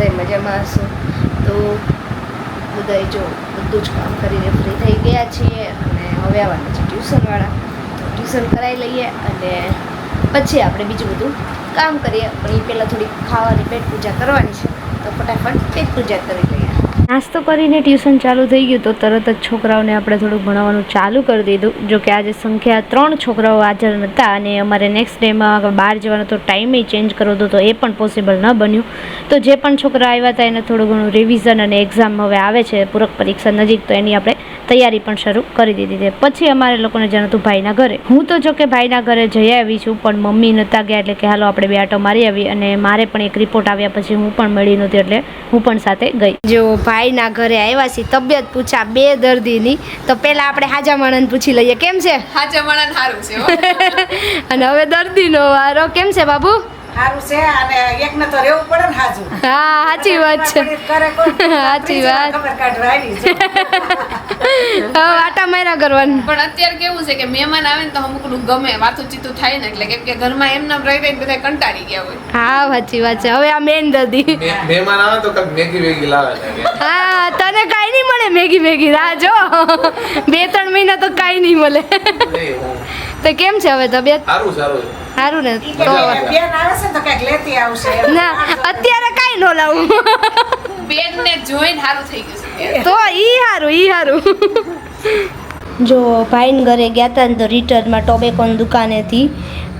બધાય મજામાં હશો. તો બધાય જો બધું જ કામ કરીને ફ્રી થઈ ગયા છીએ અને હવે આવવાના છે ટ્યુશનવાળા. તો ટ્યુશન કરાવી લઈએ અને પછી આપણે બીજું બધું કામ કરીએ. પણ એ પહેલાં થોડીક ખાવાની પેટ પૂજા કરવાની છે. તો ફટાફટ પેટ પૂજા કરી લઈએ. નાસ્તો કરીને ટ્યુશન ચાલુ થઈ ગયું તો તરત જ છોકરાઓને આપણે થોડું ભણાવવાનું ચાલુ કરી દીધું. જો કે આજે સંખ્યા ત્રણ છોકરાઓ હાજર નહોતા અને અમારે નેક્સ્ટ ડેમાં બહાર જવાનો તો ટાઈમે ચેન્જ કરવો હતો તો એ પણ પોસિબલ ન બન્યું. તો જે પણ છોકરા આવ્યા હતા એને થોડું ઘણું રિવિઝન અને એક્ઝામ હવે આવે છે. પૂરક પરીક્ષા નજીક તો એની આપણે તૈયારી પણ શરૂ કરી દીધી છે. પછી અમારે લોકોને હતું ભાઈના ઘરે. હું તો જો કે ભાઈના ઘરે જઈ આવી છું, પણ મમ્મી નહોતા ગયા એટલે કે હાલો આપણે બે આટો મારી આવી અને મારે પણ એક રિપોર્ટ આવ્યા પછી હું પણ મળી નહોતી એટલે હું પણ સાથે ગઈ. જો ભાઈના ઘરે આવ્યા છીએ તબિયત પૂછા બે દર્દીની. તો પહેલા આપણે હાજા માણન પૂછી લઈએ. કેમ છે? હાજા માણન સારું છે અને હવે દર્દીનો વારો. કેમ છે બાબુ? સારું છે અને એકને તો રહેવું પડે ને હાજુ. હા સાચી વાત છે. સાચી વાત. ખબર કાઢવા આવી છે. આટા માર્યા કરવાનું. પણ અત્યારે કેવું છે કે મહેમાન આવે ને તો અમુકનું ગમે વાતું ચીતું થાય ને એટલે કેમ કે ઘરમાં એમના રહી રહીને બધા કંટાળી ગયા હોય. હા સાચી વાત છે. હવે આ મેન દર્દી મહેમાન આવે તો કંઈક મેગી વેગી લાવે હા તને કાંઈ નહીં મળે મેગી મેગી રાહ જો. બે ત્રણ મહિના તો કાંઈ નહીં મળે. તો કેમ છે હવે તબિયત? સારું સારું. સારું ને? તો બેન આવે છે તો કંઈક લેતી આવશે. ના અત્યારે કાંઈ ન લાવું. બેન ને જોઈને સારું થઈ ગયું તો ઈ હારું ઈ સારું જો ભાઈન ઘરે ગયા હતા ને તો રિટર્નમાં ટોબેકોન દુકાનેથી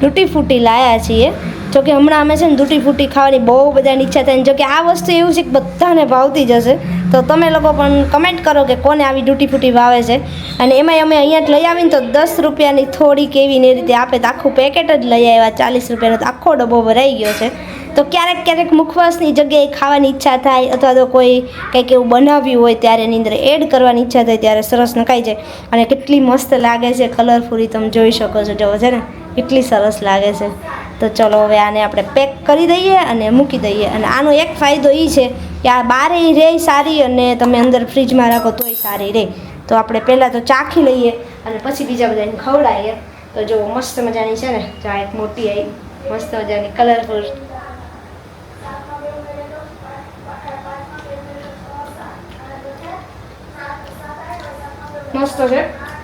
તૂટી ફૂટી લાયા છીએ. જો કે હમણાં અમે છે ને તૂટી ફૂટી ખાવાની બહુ બધાની ઈચ્છા થાય જો કે આ વસ્તુ એવું છે કે બધાને ભાવતી જશે તો તમે લોકો પણ કમેન્ટ કરો કે કોને આવી તૂટી ફૂટી વાવે છે. અને એમાંય અમે અહીંયા લઈ આવીને તો દસ રૂપિયાની થોડીક એવી ને રીતે આપે તો આખું પેકેટ જ લઈ આવ્યા, ચાલીસ રૂપિયાનો તો આખો ડબ્બો ભરાઈ ગયો છે. તો ક્યારેક ક્યારેક મુખવાસની જગ્યાએ ખાવાની ઈચ્છા થાય અથવા તો કોઈ કંઈક એવું બનાવ્યું હોય ત્યારે એની અંદર એડ કરવાની ઈચ્છા થાય ત્યારે સરસ નખાઈ જાય અને કેટલી મસ્ત લાગે છે કલરફુલી તમે જોઈ શકો છો. જો છે ને, કેટલી સરસ લાગે છે. તો ચલો હવે આને આપણે પેક કરી દઈએ અને મૂકી દઈએ. અને આનો એક ફાયદો એ છે કે આ બારે રહે સારી અને તમે અંદર ફ્રીજમાં રાખો તોય સારી રહે તો આપણે પહેલાં તો ચાખી લઈએ અને પછી બીજા બધાને ખવડાવીએ. તો જો મસ્ત મજાની છે ને ચા એક મોટી આવી મસ્ત મજાની કલરફુલ મસ્ત છે.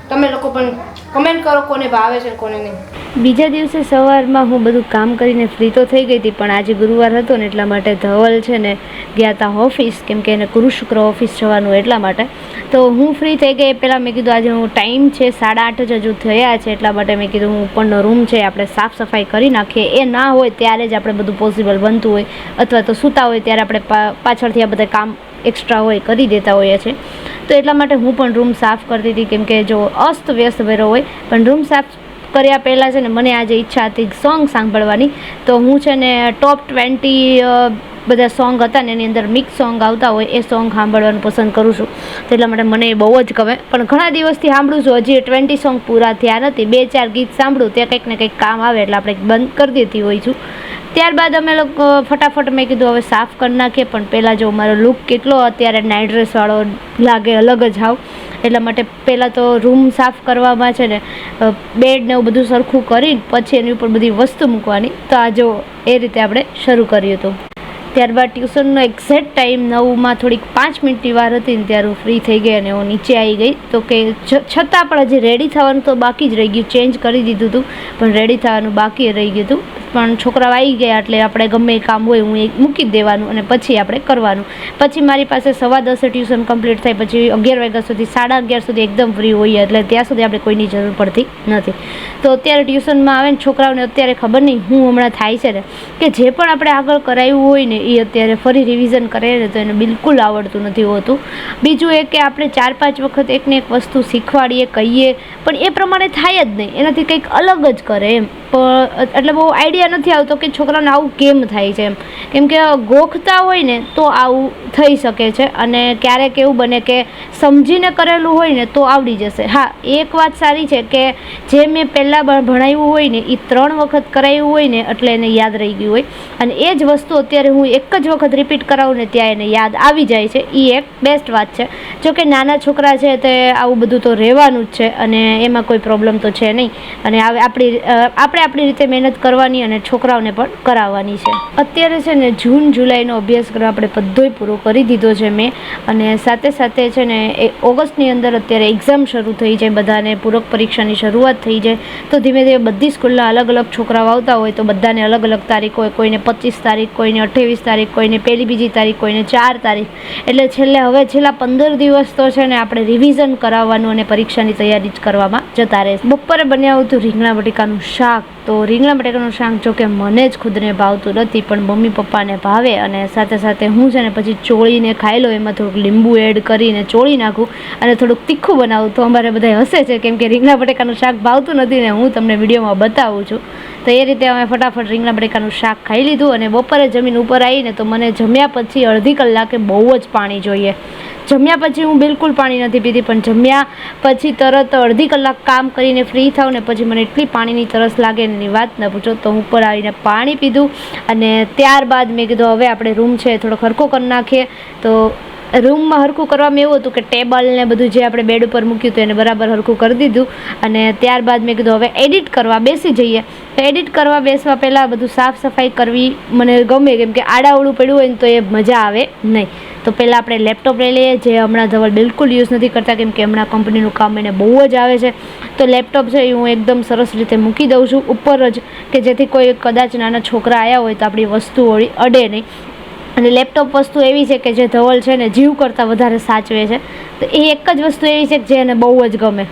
તમે લોકો પણ કમેન્ટ કરો કોને ભાવે છે કોને નહીં. બીજા દિવસે સવારમાં હું બધું કામ કરીને ફ્રી તો થઈ ગઈ હતી, પણ આજે ગુરુવાર હતો ને એટલા માટે ધવલ છે ને ગયા હતા ઓફિસ કેમ કે એને ગુરુ શુક્ર ઓફિસ જવાનું એટલા માટે. તો હું ફ્રી થઈ ગઈ પહેલાં મેં કીધું આજે હું ટાઈમ છે, સાડા આઠ જ હજુ થયા છે, એટલા માટે મેં કીધું હું ઉપરનો રૂમ છે, આપણે સાફ સફાઈ કરી નાખીએ. એ ના હોય ત્યારે જ આપણે બધું પોસિબલ બનતું હોય, અથવા તો સૂતા હોય ત્યારે આપણે પાછળથી આ બધા કામ એક્સ્ટ્રા હોય, કરી દેતા હોઈએ છીએ. તો એટલા માટે હું પણ રૂમ સાફ કરતી હતી, કેમ કે જો અસ્ત વ્યસ્ત ભર્યો હોય, પણ રૂમ સાફ કર્યા પહેલાં છે ને મને આજે ઈચ્છા હતી સોંગ સાંભળવાની. તો હું છે ને ટોપ ટ્વેન્ટી બધા સોંગ હતા ને એની અંદર મિક્સ સોંગ આવતા હોય એ સોંગ સાંભળવાનું પસંદ કરું છું. એટલા માટે મને એ બહુ જ ગમે. પણ ઘણા દિવસથી સાંભળું છું, હજી ટ્વેન્ટી સોંગ પૂરા થયા નથી. બે ચાર ગીત સાંભળું, ત્યાં કંઈક ને કંઈક કામ આવે એટલે આપણે બંધ કરી દેતી હોય છું. ત્યારબાદ અમે લોકો ફટાફટ મેં કીધું, હવે સાફ કરી નાખીએ. પણ પહેલાં જો મારો લુક કેટલો અત્યારે નાઇટ ડ્રેસવાળો લાગે, અલગ જ આવ એટલા માટે પહેલાં તો રૂમ સાફ કરવામાં છે ને બેડ ને એવું બધું સરખું કરી પછી એની ઉપર બધી વસ્તુ મૂકવાની. તો આ જો એ રીતે આપણે શરૂ કર્યું હતું. ત્યારબાદ ટ્યુશનનો એક્ઝેક્ટ ટાઈમ નવમાં થોડીક પાંચ મિનિટની વાર હતી ને ત્યારે હું ફ્રી થઈ ગઈ અને હું નીચે આવી ગઈ. તો કે છતાં પણ હજી રેડી થવાનું તો બાકી જ રહી ગયું. ચેન્જ કરી દીધું હતું પણ રેડી થવાનું બાકી રહી ગયું હતું પણ છોકરાઓ આવી ગયા એટલે આપણે ગમે એ કામ હોય હું એ મૂકી દેવાનું અને પછી આપણે કરવાનું. પછી મારી પાસે સવા દસે ટ્યુશન કમ્પ્લીટ થાય પછી અગિયાર વાગ્યા સુધી, સાડા અગિયાર સુધી એકદમ ફ્રી હોઈએ એટલે ત્યાં સુધી આપણે કોઈની જરૂર પડતી નથી. તો અત્યારે ટ્યુશનમાં આવે ને છોકરાઓને અત્યારે ખબર નહીં, હું હમણાં થાય છે ને, કે જે પણ આપણે આગળ કરાવ્યું હોય ને એ અત્યારે ફરી રિવિઝન કરે ને તો એને બિલકુલ આવડતું નથી હોતું. બીજું એ કે આપણે ચાર પાંચ વખત એકને એક વસ્તુ શીખવાડીએ, કહીએ, પણ એ પ્રમાણે થાય જ નહીં. એનાથી કંઈક અલગ જ કરે એમ. પણ એટલે બહુ આઈડિયા નથી આવતો કે છોકરાને આવું કેમ થાય છે એમ. કેમ કે ગોખતા હોય ને તો આવું થઈ શકે છે અને ક્યારેક એવું બને કે સમજીને કરેલું હોય ને તો આવડી જશે. હા, એક વાત સારી છે કે જે મેં પહેલાં ભણાવ્યું હોય ને એ ત્રણ વખત કરાવ્યું હોય ને એટલે એને યાદ રહી ગયું હોય. અને એ જ વસ્તુ અત્યારે હું એક જ વખત રિપીટ કરાવું ને ત્યાં એને યાદ આવી જાય છે. એ એક બેસ્ટ વાત છે. જો કે નાના છોકરા છે તે આવું બધું તો રહેવાનું જ છે અને એમાં કોઈ પ્રોબ્લેમ તો છે નહીં. અને આપણી આપણે આપણી રીતે મહેનત કરવાની અને અને છોકરાઓને પણ કરાવવાની છે. અત્યારે છે ને જૂન જુલાઈનો અભ્યાસક્રમ આપણે બધોય પૂરો કરી દીધો છે મેં. અને સાથે સાથે છે ને એ ઓગસ્ટની અંદર અત્યારે એક્ઝામ શરૂ થઈ જાય બધાને, પૂરક પરીક્ષાની શરૂઆત થઈ જાય. તો ધીમે ધીમે બધી સ્કૂલના અલગ અલગ છોકરાઓ આવતા હોય તો બધાને અલગ અલગ તારીખ હોય. કોઈને પચીસ તારીખ, કોઈને અઠ્ઠાવીસ તારીખ, કોઈને પહેલી બીજી તારીખ, કોઈને ચાર તારીખ. એટલે છેલ્લે હવે છેલ્લા પંદર દિવસ તો છે ને આપણે રિવિઝન કરાવવાનું અને પરીક્ષાની તૈયારી જ કરવામાં જતા રહે બપોરે બન્યા હતું રીંગણા બટેકાનું શાક તો રીંગણા બટેકાનું શાક જો કે મને જ ખુદને ભાવતું નથી, પણ મમ્મી પપ્પાને ભાવે અને સાથે સાથે હું છે ને પછી ચોળીને ખાઈ લઉં એમાં થોડુંક લીંબુ એડ કરીને ચોળી નાખું અને થોડુંક તીખું બનાવું. તો અમારે બધા હસે છે કેમ કે રીંગણા બટેકાનું શાક ભાવતું નથી ને હું તમને વિડીયોમાં બતાવું છું. તો એ રીતે અમે ફટાફટ રીંગણા બટેકાનું શાક ખાઈ લીધું અને બપોરે જમીન ઉપર આવીને તો મને જમ્યા પછી અડધી કલાકે બહુ જ પાણી જોઈએ. જમ્યા પછી હું બિલકુલ પાણી નથી પીધી પણ જમ્યા પછી તરત અડધી કલાક કામ કરીને ફ્રી થાવ ને પછી મને એટલી પાણીની તરસ લાગે એની વાત ન પૂછો તો હું ઉપર આવીને પાણી પીધું અને ત્યારબાદ મેં કીધું, હવે આપણે રૂમ છે, થોડો ખરખો કરી નાખીએ. તો રૂમમાં હરખું કરવામાં એવું હતું કે ટેબલ ને બધું જે આપણે બેડ ઉપર મૂક્યું હતું એને બરાબર હરખું કરી દીધું અને ત્યારબાદ મેં કીધું, હવે એડિટ કરવા બેસી જઈએ. તો એડિટ કરવા બેસવા પહેલાં બધું સાફ સફાઈ કરવી મને ગમે કેમ કે આડાવડું પડ્યું હોય ને તો એ મજા આવે નહીં. તો પહેલાં આપણે લેપટોપ લઈ લઈએ, જે હમણાં ધવલ બિલકુલ યુઝ નથી કરતા, કેમ કે હમણાં કંપનીનું કામ એને બહુ જ આવે છે. તો લેપટોપ છે એ હું એકદમ સરસ રીતે મૂકી દઉં છું, ઉપર જ કે જેથી કોઈ કદાચ નાના છોકરા આવ્યા હોય તો આપણી વસ્તુ અડે નહીં. અને લેપટોપ વસ્તુ એવી છે કે જે ધવલ છે ને જીવ કરતાં વધારે સાચવે છે. તો એ એક જ વસ્તુ એવી છે કે જે એને બહુ જ ગમે.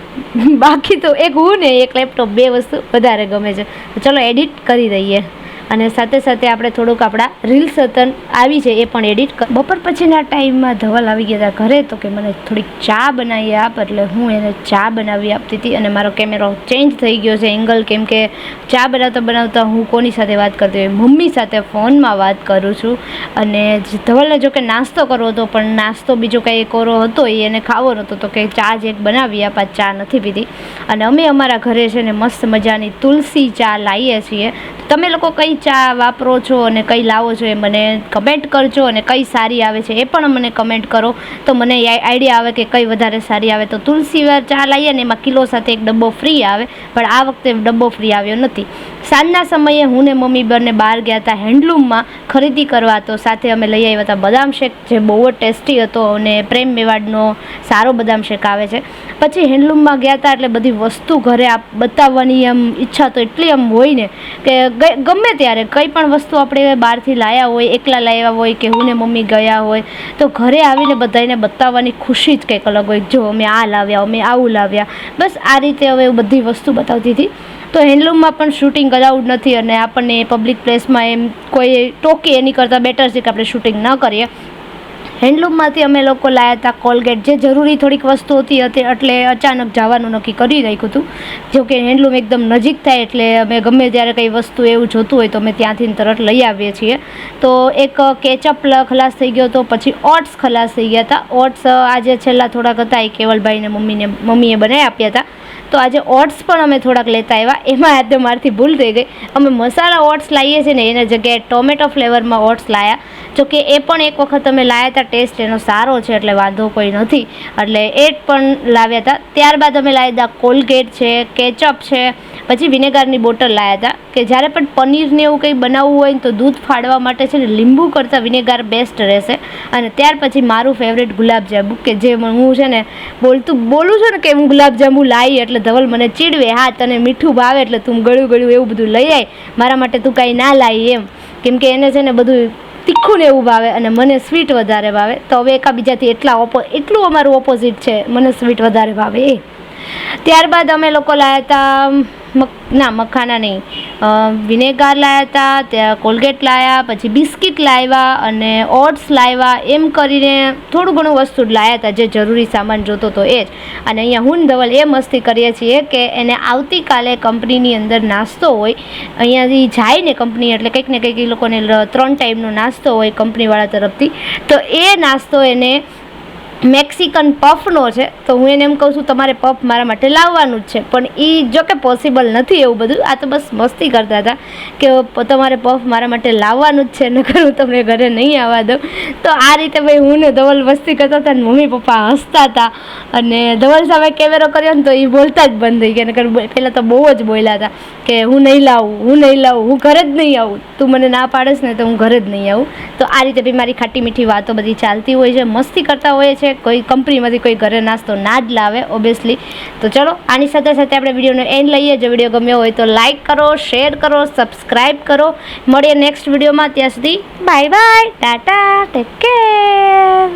બાકી તો એક હું ને એક લેપટોપ બે વસ્તુ વધારે ગમે છે. તો ચલો એડિટ કરી દઈએ. અને સાથે સાથે આપણે થોડુંક આપણા રીલ્સ હતન આવી છે એ પણ એડિટ કર બપોર પછીના ટાઈમમાં ધવલ આવી ગયા હતા ઘરે, તો કે મને થોડીક ચા બનાવી આપ, એટલે હું એને ચા બનાવી આપતી હતી અને મારો કેમેરો ચેન્જ થઈ ગયો છે એંગલ કેમ કે ચા બનાવતા બનાવતા હું કોની સાથે વાત કરતી હોય? મમ્મી સાથે ફોનમાં વાત કરું છું અને ધવલને જો કે નાસ્તો કરવો હતો, પણ નાસ્તો બીજો કંઈ કોરો હતો એ એને ખાવો નહોતો, તો કે ચા જ એક બનાવી આપ ચા નથી પીધી. અને અમે અમારા ઘરે છે ને મસ્ત મજાની તુલસી ચા લાવીએ છીએ. તમે લોકો કઈ ચા વાપરો છો અને કઈ લાવો છો એ મને કમેન્ટ કરજો અને કઈ સારી આવે છે એ પણ મને કમેન્ટ કરો. તો મને આઈડિયા આવે કે કઈ વધારે સારી આવે. તો તુલસીવાર ચા લાવીએ ને એમાં કિલો સાથે એક ડબ્બો ફ્રી આવે, પણ આ વખતે ડબ્બો ફ્રી આવ્યો નથી. સાંજના સમયે હું ને મમ્મી બંને બહાર ગયા હતા હેન્ડલૂમમાં ખરીદી કરવા. તો સાથે અમે લઈ આવ્યા હતા બદામ શેક, જે બહુ જ ટેસ્ટી હતો અને પ્રેમ મેવાડનો સારો બદામ શેક આવે છે. પછી હેન્ડલૂમમાં ગયા હતા એટલે બધી વસ્તુ ઘરે આપ બતાવવાની એમ ઈચ્છા તો એટલી એમ હોય ને કે ગમે ત્યારે કંઈ પણ વસ્તુ આપણે બહારથી લાવ્યા હોય, એકલા લાવ્યા હોય કે હું ને મમ્મી ગયા હોય, તો ઘરે આવીને બધાને બતાવવાની ખુશી જ કંઈક અલગ હોય. જો અમે આ લાવ્યા, અમે આવું લાવ્યા. બસ આ રીતે હવે બધી વસ્તુ બતાવતી હતી. તો હેન્ડલૂમમાં પણ શૂટિંગ અલાઉડ નથી અને આપણને પબ્લિક પ્લેસમાં એમ કોઈ ટોકે એની કરતાં બેટર છે કે આપણે શૂટિંગ ન કરીએ. હેન્ડલૂમમાંથી અમે લોકો લાવ્યા હતા કોલગેટ. જે જરૂરી થોડીક વસ્તુ હતી હતી એટલે અચાનક જવાનું નક્કી કરી રાખ્યું હતું. જોકે હેન્ડલૂમ એકદમ નજીક થાય એટલે અમે ગમે ત્યારે કંઈ વસ્તુ એવું જોતું હોય તો અમે ત્યાંથી તરત લઈ આવીએ છીએ. તો એક કેચઅપ ખલાસ થઈ ગયો હતો, પછી ઓટ્સ ખલાસ થઈ ગયા હતા. ઓટ્સ આજે છેલ્લા થોડાક હતા, એ કેવલભાઈને મમ્મીને, મમ્મીએ બનાવી આપ્યા હતા. તો આજે ઓટ્સ પણ અમે થોડાક લેતા આવ્યા. એમાં આજે મારથી ભૂલ થઈ ગઈ. અમે મસાલા ઓટ્સ લાવીએ છીએ ને એના જગ્યાએ ટોમેટો ફ્લેવરમાં ઓટ્સ લાવ્યા જો કે એ પણ એક વખત અમે લાવ્યા હતા, ટેસ્ટ એનો સારો છે એટલે વાંધો કોઈ નથી. એટલે એ પણ લાવ્યા હતા. ત્યારબાદ અમે લાવ્યા હતા કોલગેટ છે, કેચઅપ છે, પછી વિનેગારની બોટલ લાવ્યા હતા. કે જ્યારે પણ પનીરને એવું કંઈ બનાવવું હોય તો દૂધ ફાડવા માટે છે ને લીંબુ કરતાં વિનેગાર બેસ્ટ રહેશે. અને ત્યાર પછી મારું ફેવરેટ ગુલાબજાંબુ, કે જે હું છે ને બોલતું, બોલું છું ને કે હું ગુલાબજાંબુ લાવી એટલે ધવલ મને ચીડવે હા તને મીઠું ભાવે એટલે તું ગળ્યું ગળ્યું એવું બધું લઈ આવી મારા માટે તું કાંઈ ના લાવી એમ. કેમ કે એને છે ને બધું તીખું ને એવું ભાવે અને મને સ્વીટ વધારે ભાવે. તો હવે એકાબીજાથી એટલા ઓપો એટલું અમારું ઓપોઝિટ છે. મને સ્વીટ વધારે ભાવે એ. ત્યારબાદ અમે લોકો લાવ્યા હતા મક, ના, મખાના નહીં. વિનેગાર લાવ્યા હતા ત્યાં કોલગેટ લાવ્યા પછી બિસ્કિટ લાવ્યા અને ઓટ્સ લાવ્યા એમ કરીને થોડું ઘણું વસ્તુ લાવ્યા હતા જે જરૂરી સામાન જોતો હતો એ જ. અને અહીંયા હું ધવલ એ મસ્તી કરીએ છીએ કે એને આવતીકાલે કંપનીની અંદર નાસ્તો હોય, અહીંયાથી જાય ને કંપની એટલે કંઈક ને કંઈક એ લોકોને ત્રણ ટાઈમનો નાસ્તો હોય કંપનીવાળા તરફથી, તો એ નાસ્તો એને મેક્સિકન પફનો છે, તો હું એને એમ કહું છું, તમારે પફ મારા માટે લાવવાનું જ છે. પણ એ જો કે પોસિબલ નથી એવું બધું. આ તો બસ મસ્તી કરતા હતા કે તમારે પફ મારા માટે લાવવાનું જ છે, નકર હું તમને ઘરે નહીં આવવા દઉં. તો આ રીતે ભાઈ હું ને ધવલ મસ્તી કરતા હતા ને મમ્મી પપ્પા હસતા હતા અને ધવલ સામે કેમેરો કર્યો ને તો એ બોલતા જ બંધ થઈ ગયા. નકર પહેલાં તો બહુ જ બોલ્યા હતા કે, હું નહીં લાવું, હું નહીં લાવું, હું ઘરે જ નહીં આવું. તું મને ના પાડેશ ને તો હું ઘરે જ નહીં આવું. તો આ રીતે બી મારી ખાટી મીઠી વાતો બધી ચાલતી હોય છે, મસ્તી કરતા હોય છે કોઈ કંપનીમાંથી કોઈ ઘરે નાસ્તો ના જ લાવે ઓબ્વિયસલી તો ચલો, આની સાથે સાથે આપણે વિડીયોનો એન્ડ લઈએ. જો વીડિયો ગમ્યો હોય તો લાઈક કરો શેર કરો સબસ્ક્રાઈબ કરો. મળીએ નેક્સ્ટ વિડીયોમાં. ત્યાં સુધી bye bye tata take care